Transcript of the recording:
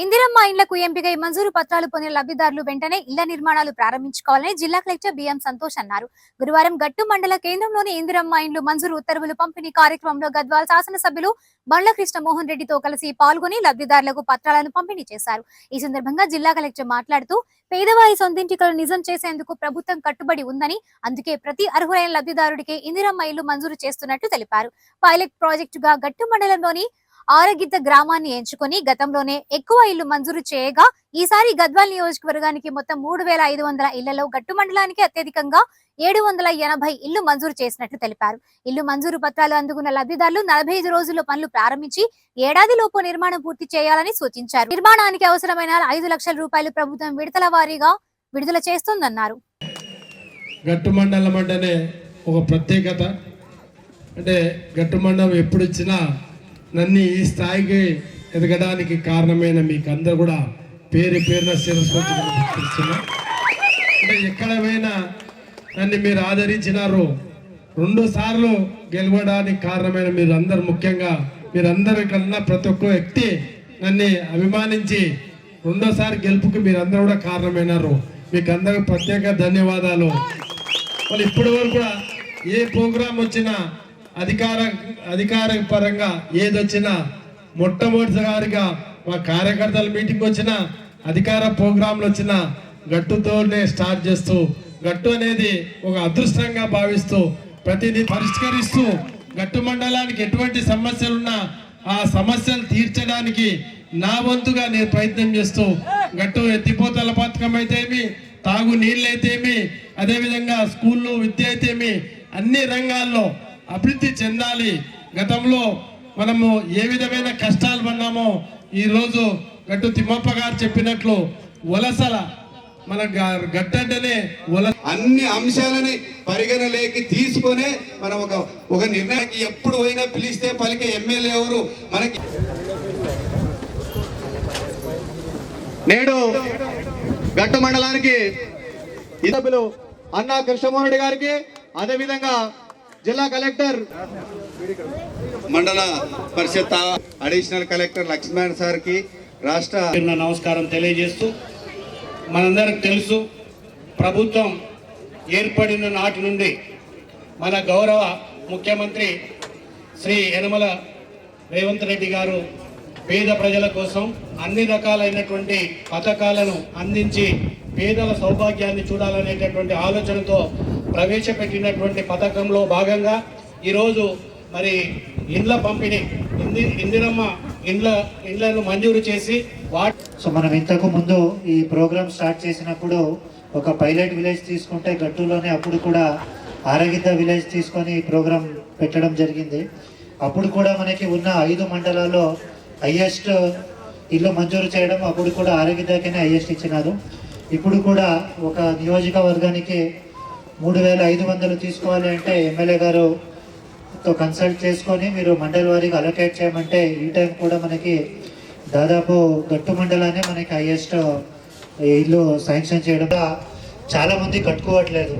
ఇందిరమ్మ ఇండ్లకు ఎంపికై మంజూరు పత్రాలు పొందిన లబ్ధిదారులు వెంటనే ఇళ్ళ నిర్మాణాలు ప్రారంభించుకోవాలని జిల్లా కలెక్టర్ బిఎం సంతోష్ అన్నారు. గురువారం గట్టు మండల కేంద్రంలోని ఇందిరమ్మ ఇండ్లు మంజూరు ఉత్తర్వులు పంపిణీ కార్యక్రమంలో గద్వాల్ శాసనసభ్యులు బండ్ల కృష్ణమోహన్ రెడ్డితో కలిసి పాల్గొని లబ్ధిదారులకు పత్రాలను పంపిణీ చేశారు. ఈ సందర్భంగా జిల్లా కలెక్టర్ మాట్లాడుతూ పేదవారి సొంతింటికలు నిజం చేసేందుకు ప్రభుత్వం కట్టుబడి ఉందని అందుకే ప్రతి అర్హులైన లబ్ధిదారుడికి ఇందిరమ్మ ఇల్లు మంజూరు చేస్తున్నట్టు తెలిపారు. పైలట్ ప్రాజెక్టుగా గట్టు మండలంలోని ఆరగిద్ద గ్రామాన్ని ఎంచుకొని గతంలోనే ఎక్కువ ఇల్లు మంజూరు చేయగా ఈసారి గద్వాల్ నియోజకవర్గానికి మొత్తం మూడు వేల ఐదు వందల ఇళ్ళలో గట్టు మండలానికి అత్యధికంగా ఏడు వందల ఎనభై ఇల్లు మంజూరు చేసినట్లు తెలిపారు. ఇల్లు మంజూరు పత్రాలు అందుకున్న లబ్ధిదారులు నలభై ఐదు రోజుల్లో పనులు ప్రారంభించి ఏడాది లోపు నిర్మాణం పూర్తి చేయాలని సూచించారు. నిర్మాణానికి అవసరమైన ఐదు లక్షల రూపాయలు ప్రభుత్వం విడతల వారీగా విడుదల చేస్తోందన్నారు. గట్టు మండలం అంటేనే ఒక ప్రత్యేకత. అంటే గట్టు మండలం ఎప్పుడు ఇచ్చినా నన్ను ఈ స్థాయికి ఎదగడానికి కారణమైన మీకు అందరు కూడా పేరు పేరున శిరస్వతున్నా అంటే ఎక్కడ పోయినా నన్ను మీరు ఆదరించినారు రెండు సార్లు గెలవడానికి కారణమైన మీరు అందరు ముఖ్యంగా మీరందరి కన్నా ప్రతి ఒక్క వ్యక్తి నన్ను అభిమానించి రెండోసారి గెలుపుకి మీరందరూ కూడా కారణమైనారు మీకు అందరికి ప్రత్యేక ధన్యవాదాలు. వాళ్ళు ఇప్పటి వరకు కూడా ఏ ప్రోగ్రాం వచ్చినా అధికార అధికార పరంగా ఏదొచ్చినా మొట్టమొదటిసారిగా మా కార్యకర్తల మీటింగ్ వచ్చినా అధికార ప్రోగ్రాంలు వచ్చినా గట్టుతోనే స్టార్ట్ చేస్తూ గట్టు అనేది ఒక అదృష్టంగా భావిస్తూ ప్రతిదీ పరిష్కరిస్తూ గట్టు మండలానికి ఎటువంటి సమస్యలున్నా ఆ సమస్యలు తీర్చడానికి నా వంతుగా నేను ప్రయత్నం చేస్తూ గట్టు ఎత్తిపోతల పథకం అయితేమి తాగు నీళ్ళైతేమి అదేవిధంగా స్కూళ్ళు విద్య అయితేమి అన్ని రంగాల్లో అభివృద్ధి చెందాలి. గతంలో మనము ఏ విధమైన కష్టాలు పడినామో ఈరోజు గట్టు తిమ్మప్ప గారు చెప్పినట్లు వలసల మన గ- గట్టంటేనే వలస అన్ని అంశాలని పరిగణలోకి తీసుకొనే మనం ఒక ఒక నిర్ణయానికి ఎప్పుడు పోయినా పిలిస్తే పలికే ఎమ్మెల్యే ఎవరు మనకి నేడు గట్టు మండలానికి సభ్యులు అన్నా కృష్ణమోహన్ రెడ్డి గారికి అదేవిధంగా జిల్లా కలెక్టర్. మండల పరిషత్ అడిషనల్ కలెక్టర్ లక్ష్మణ్ సార్కి రాష్ట్ర నమస్కారం తెలియజేస్తూ మనందరికి తెలుసు ప్రభుత్వం ఏర్పడిన నాటి నుండి మన గౌరవ ముఖ్యమంత్రి శ్రీ యనమల రేవంత్ రెడ్డి గారు పేద ప్రజల కోసం అన్ని రకాలైనటువంటి పథకాలను అందించి పేదల సౌభాగ్యాన్ని చూడాలనేటటువంటి ఆలోచనతో ప్రవేశపెట్టినటువంటి పథకంలో భాగంగా ఈరోజు మరి ఇండ్ల పంపిణీ ఇంది ఇందిరమ్మ ఇండ్ల ఇండ్లను మంజూరు చేసి వాట్ సో మనం ఇంతకు ముందు ఈ ప్రోగ్రామ్ స్టార్ట్ చేసినప్పుడు ఒక పైలట్ విలేజ్ తీసుకుంటే గట్టులోనే అప్పుడు కూడా ఆరగిద్ద విలేజ్ తీసుకొని ఈ ప్రోగ్రామ్ పెట్టడం జరిగింది. అప్పుడు కూడా మనకి ఉన్న ఐదు మండలాల్లో హయ్యెస్ట్ ఇల్లు మంజూరు చేయడం అప్పుడు కూడా ఆరగిద్దకనే హయ్యెస్ట్ ఇచ్చినారు. ఇప్పుడు కూడా ఒక నియోజకవర్గానికి మూడు వేల ఐదు వందలు తీసుకోవాలి అంటే ఎమ్మెల్యే గారు తో కన్సల్ట్ చేసుకొని మీరు మండలి వారికి అలొకేట్ చేయమంటే ఈ టైం కూడా మనకి దాదాపు గట్టు మండలానే మనకి హైయెస్ట్ ఇల్లు శాంక్షన్ చేయడం. చాలామంది కట్టుకోవట్లేదు.